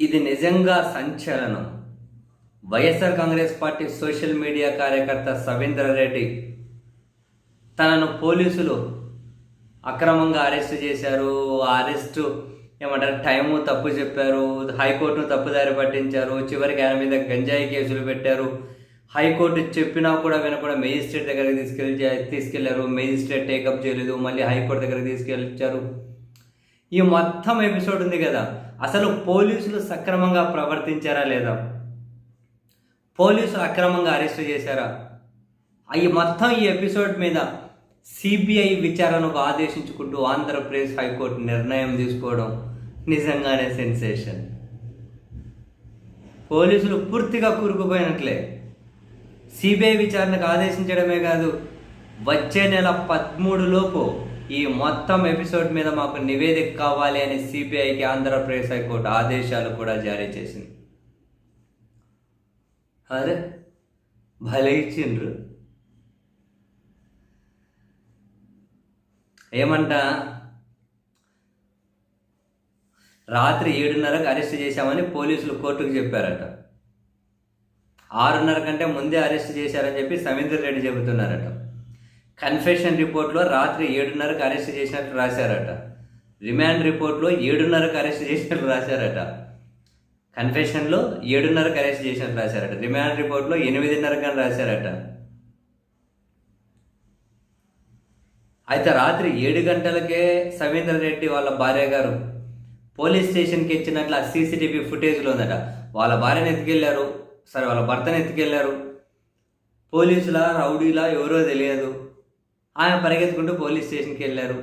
ఇది నిజంగా సంచలనం. YSR Congress party social media కార్యకర్త సవీంద్ర రెడ్డి తనను పోలీసులు అక్రమంగా అరెస్ట్ చేశారు. అరెస్టు ఏమంటారు టైము తప్పు చెప్పారు హైకోర్టును తప్పుదారి పట్టించారు చివరికి ఆయన మీద గంజాయి కేసులు పెట్టారు. హైకోర్టు చెప్పినా కూడా వినకుండా మేజిస్ట్రేట్ దగ్గరికి తీసుకెళ్ళి తీసుకెళ్ళారు. మేజిస్ట్రేట్ టేకప్ చేయలేదు. మళ్ళీ హైకోర్టు దగ్గరికి తీసుకెళ్ళిచ్చారు. ఈ మొత్తం ఎపిసోడ్ ఉంది కదా. అసలు పోలీసులు సక్రమంగా ప్రవర్తించారా లేదా? పోలీసులు అక్రమంగా అరెస్ట్ చేశారా? ఈ మొత్తం ఈ ఎపిసోడ్ మీద సిబిఐ విచారణకు ఆదేశించుకుంటూ ఆంధ్రప్రదేశ్ హైకోర్టు నిర్ణయం తీసుకోవడం నిజంగానే సెన్సేషన్. పోలీసులు పూర్తిగా కూరుకుపోయినట్లే. సిబిఐ విచారణకు ఆదేశించడమే కాదు వచ్చే నెల పదమూడులోపు ఈ మొత్తం ఎపిసోడ్ మీద మాకు నివేదిక కావాలి అని సిబిఐకి ఆంధ్రప్రదేశ్ హైకోర్టు ఆదేశాలు కూడా జారీ చేసింది. అరే భలే ఇచ్చిండ్రు. ఏమంట? రాత్రి ఏడున్నరకు అరెస్ట్ చేశామని పోలీసులు కోర్టుకు చెప్పారట. ఆరున్నర కంటే ముందే అరెస్ట్ చేశారని చెప్పి సమీందర్ రెడ్డి చెబుతున్నారట. కన్ఫెషన్ రిపోర్ట్లో రాత్రి ఏడున్నరకు అరెస్ట్ చేసినట్టు రాశారట. రిమాండ్ రిపోర్ట్లో ఏడున్నరకు అరెస్ట్ చేసినట్టు రాశారట. కన్ఫెషన్లో ఏడున్నరకు అరెస్ట్ చేసినట్టు రాశారట. రిమాండ్ రిపోర్ట్లో ఎనిమిదిన్నరకు అని రాశారట. అయితే రాత్రి ఏడు గంటలకే సవీంద్ర రెడ్డి వాళ్ళ భార్య గారు పోలీస్ స్టేషన్కి ఇచ్చినట్లు ఆ సీసీటీవీ ఫుటేజ్లో ఉందట. వాళ్ళ భార్యను ఎత్తుకెళ్ళారు సరే వాళ్ళ భర్తను ఎత్తుకెళ్ళారు పోలీసులా రౌడీలా ఎవరో తెలియదు. ఆయన పరిగెత్తుకుంటూ పోలీస్ స్టేషన్కి వెళ్ళారు.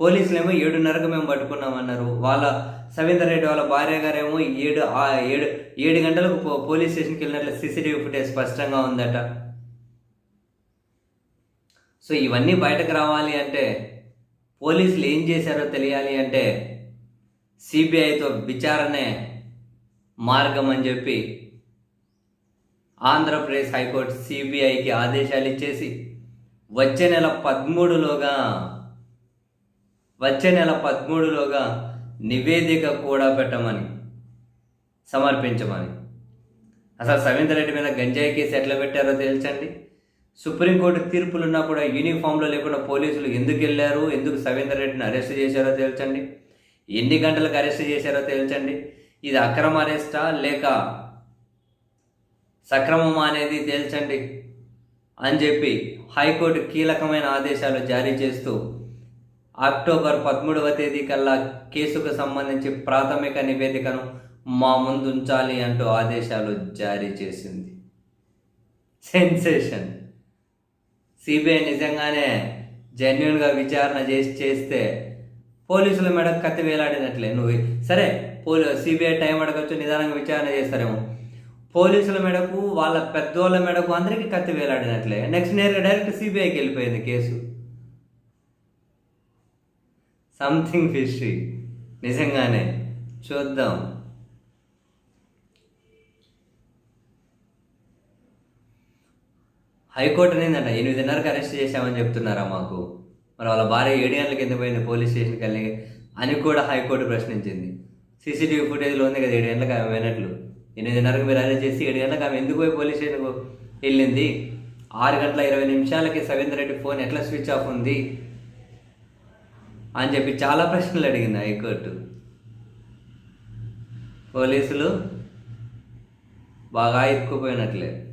పోలీసులు ఏమో ఏడున్నరకు మేము పట్టుకున్నామన్నారు. వాళ్ళ సవీందర్ రెడ్డి వాళ్ళ భార్య గారేమో ఏడు ఏడు ఏడు గంటలకు పోలీస్ స్టేషన్కి వెళ్ళినట్లు సీసీటీవీ ఫుటేజ్ స్పష్టంగా ఉందట. సో ఇవన్నీ బయటకు రావాలి అంటే పోలీసులు ఏం చేశారో తెలియాలి అంటే సిబిఐతో విచారణే మార్గం అని చెప్పి ఆంధ్రప్రదేశ్ హైకోర్టు సిబిఐకి ఆదేశాలు ఇచ్చేసి వచ్చే నెల పదమూడులోగా వచ్చే నెల పదమూడులోగా నివేదిక కూడా పెట్టమని సమర్పించమని. అసలు సవీందర్ రెడ్డి మీద గంజాయి కేసు ఎట్లా పెట్టారో తెలుసండి? సుప్రీంకోర్టు తీర్పులున్నా కూడా యూనిఫామ్లో లేకుండా పోలీసులు ఎందుకు వెళ్ళారు? ఎందుకు సవీందర్ రెడ్డిని అరెస్ట్ చేశారో తెలుసండి? ఎన్ని గంటలకు అరెస్ట్ చేశారో తెలుసండి? ఇది అక్రమ అరెస్టా లేక సక్రమమా అనేది తేల్చండి అని చెప్పి హైకోర్టు కీలకమైన ఆదేశాలు జారీ చేస్తూ అక్టోబర్ పదమూడవ తేదీ కల్లా కేసుకు సంబంధించి ప్రాథమిక నివేదికను మా ముందు ఉంచాలి అంటూ ఆదేశాలు జారీ చేసింది. సెన్సేషన్. సిబిఐ నిజంగానే జెన్యున్గా విచారణ చేసి చేస్తే పోలీసుల మెడ కత్తి వేలాడినట్లే. నువ్వు సరే పోలీ సిబిఐ టైం అడగచ్చు నిదానంగా విచారణ చేస్తారేమో. పోలీసుల మెడకు వాళ్ళ పెద్దోళ్ళ మెడకు అందరికీ కత్తి వేలాడినట్లే. నెక్స్ట్ నేరుగా డైరెక్ట్ సిబిఐకి వెళ్ళిపోయింది కేసు. సంథింగ్ ఫిషరీ నిజంగానే. చూద్దాం. హైకోర్టు అనేదంట ఎనిమిదిన్నరకు అరెస్ట్ చేశామని చెప్తున్నారా మాకు? మరి వాళ్ళ భార్య ఏడు గంటల కింద పోయింది పోలీస్ స్టేషన్కి వెళ్ళి అని కూడా హైకోర్టు ప్రశ్నించింది. సీసీటీవీ ఫుటేజ్లో ఉంది కదా ఏడు గంటలకు ఆమె వినట్లు ఎనిమిదిన్నరకు మీరు అరెస్ట్ చేసి ఏడు గంటలకు ఆమె ఎందుకు పోయి పోలీస్ స్టేషన్కు వెళ్ళింది? ఆరు గంటల ఇరవై నిమిషాలకి సవీంద్ర రెడ్డి ఫోన్ ఎట్లా స్విచ్ ఆఫ్ ఉంది? అని చెప్పి చాలా ప్రశ్నలు అడిగింది హైకోర్టు. పోలీసులు బాగా ఇరుక్కుపోయినట్లే.